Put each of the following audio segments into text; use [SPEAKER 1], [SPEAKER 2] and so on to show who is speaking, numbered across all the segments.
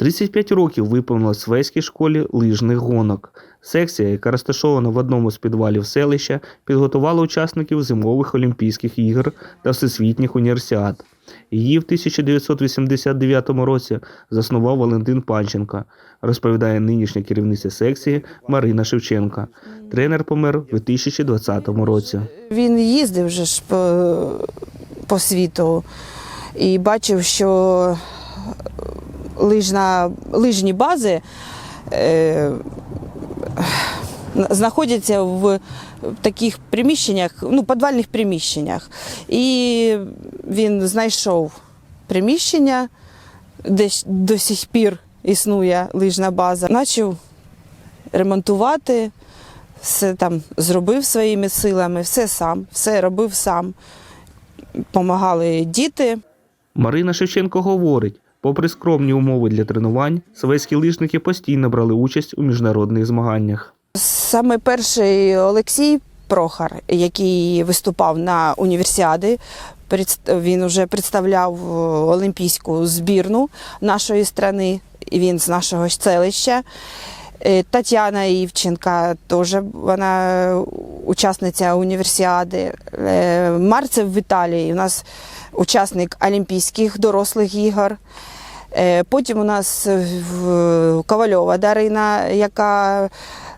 [SPEAKER 1] 35 років виповнилось Свеській школі лижних гонок. Секція, яка розташована в одному з підвалів селища, підготувала учасників зимових Олімпійських ігор та всесвітніх універсіад. Її в 1989 році заснував Валентин Панченко, розповідає нинішня керівниця секції Марина Шевченка. Тренер помер у 2020 році.
[SPEAKER 2] Він їздив вже ж по, по світу і бачив, що лижна, лижні бази е, знаходяться в таких приміщеннях, ну, підвальних приміщеннях. І він знайшов приміщення, де до сих пір існує лижна база. Почав ремонтувати, все там зробив своїми силами, все сам, все робив сам. Помагали діти.
[SPEAKER 1] Марина Шевченко говорить, попри скромні умови для тренувань, свеські лижники постійно брали участь у міжнародних змаганнях.
[SPEAKER 2] Саме перший Олексій Прохор, який виступав на універсіади, він вже представляв е, олімпійську збірну нашої країни, він з нашого селища. Е, Тетяна Івченка теж вона учасниця універсіади. Е, Марцев Віталій у нас учасник Олімпійських дорослих ігор. Е, Потім у нас в- Ковальова Дарина, яка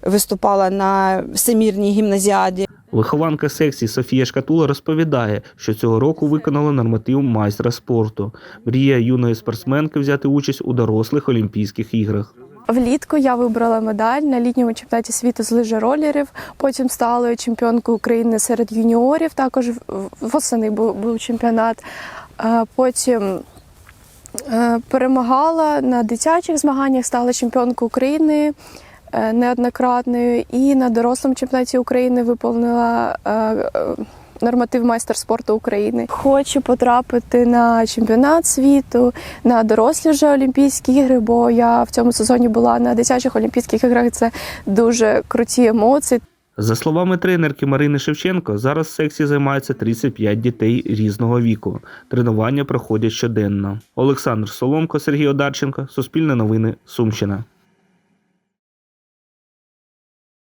[SPEAKER 2] виступала на всемірній гімназіаді.
[SPEAKER 1] Вихованка секції Софія Шкатула розповідає, що цього року виконала норматив майстра спорту. Мрія юної спортсменки взяти участь у дорослих Олімпійських іграх.
[SPEAKER 3] Влітку я вибрала медаль на літньому чемпіонаті світу з лижеролерів. Потім стала чемпіонкою України серед юніорів. Також восени був, був чемпіонат. Е, Потім е, перемагала на дитячих змаганнях, стала чемпіонкою України е, неоднократною. І на дорослому чемпіонаті України виповнила норматив майстер спорту України. Хочу потрапити на чемпіонат світу, на дорослі вже Олімпійські ігри, бо я в цьому сезоні була на дитячих Олімпійських іграх. Це дуже круті емоції.
[SPEAKER 1] За словами тренерки Марини Шевченко, зараз в секції займається 35 дітей різного віку. Тренування проходять щоденно. Олександр Соломко, Сергій Одарченко, Суспільне новини, Сумщина.